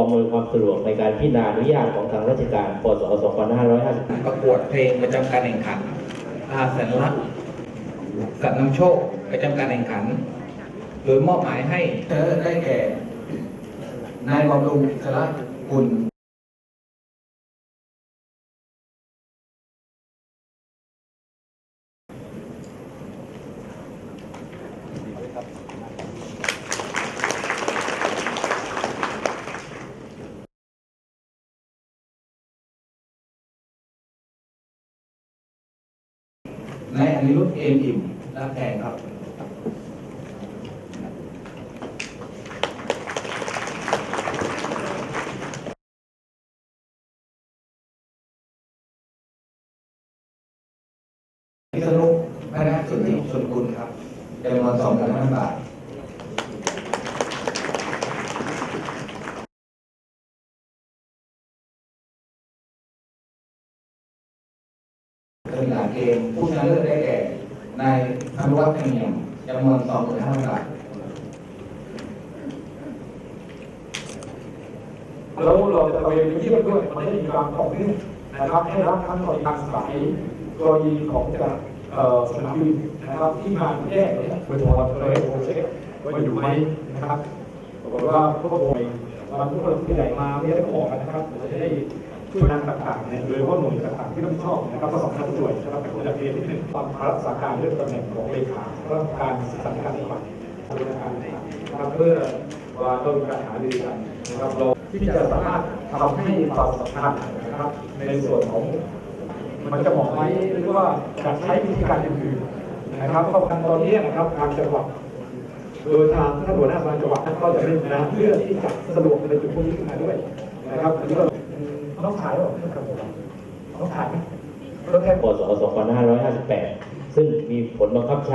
อำนวยความสะดวกในการพิจารณาอนุญาตของทางราชการพศ2550ประกวดเพลงประจำการแข่งขันอาสัญลักษณ์สัตว์นำโชคประจำการแข่งขัน โดยมอบหมายให้เธอได้แก่ นายบำรุงอิสระกุล นายอนิรุตเอ็มอิ่มรับแทนครับพิษณุพนักสุทธิชนกุลครับจำนวนสองพันห้าบาท เป็นหลักเกณฑ์ผู้ชนะเลิศได้แก่นายอนุวัฒน์เนียมจำนวนสองหมื่นห้าพันบาทแล้วเราจะไปเยี่ยมด้วยมันได้มีความต่อเนื่องนะครับให้รับทั้งหน่วยทางสายกรณีของจากสนามบินนะครับที่มาแยกเนี่ยโดยเฉพาะเลยโอเช็คว่าอยู่ไหมนะครับปรากฏว่าพวกผมวันทุกคนที่ใหญ่มาไม่ได้ออกนนะครับเราจะได้ ช่วยงต่างๆเนี่ยโดยเฉพาะหน่วยต่างๆที่รับผิดชอบนะครับก็สำคัญช่วยนะครับแต่ผมอยากเรียนที่หนึ่งความรักษาการเรื่องตำแหน่งของเลขาเรัฐการศึกษาธิการจังหวัดนะครับเพื่อว่าเรามีการหารือกันนะครับเราที่จะสามารถทำให้ความสำคัญนะครับ ในส่วนของมันจะเหมาะไหมหรือว่าการใช้วิธีการอื่นๆนะครับเพราะตอนนี้นะครับทางจังหวัดโดยทางท่านหัวหน้าส่วนจังหวัดก็จะเร่งนะเพื่อที่จะสะดวกในจุดพวกนี้ขึ้นมาด้วยนะครับอันนี้ก็ ต้องขายหรอครับผมต้องขายไหมต้องแค่พศ2558 ซึ่งมีผลบังคับใช้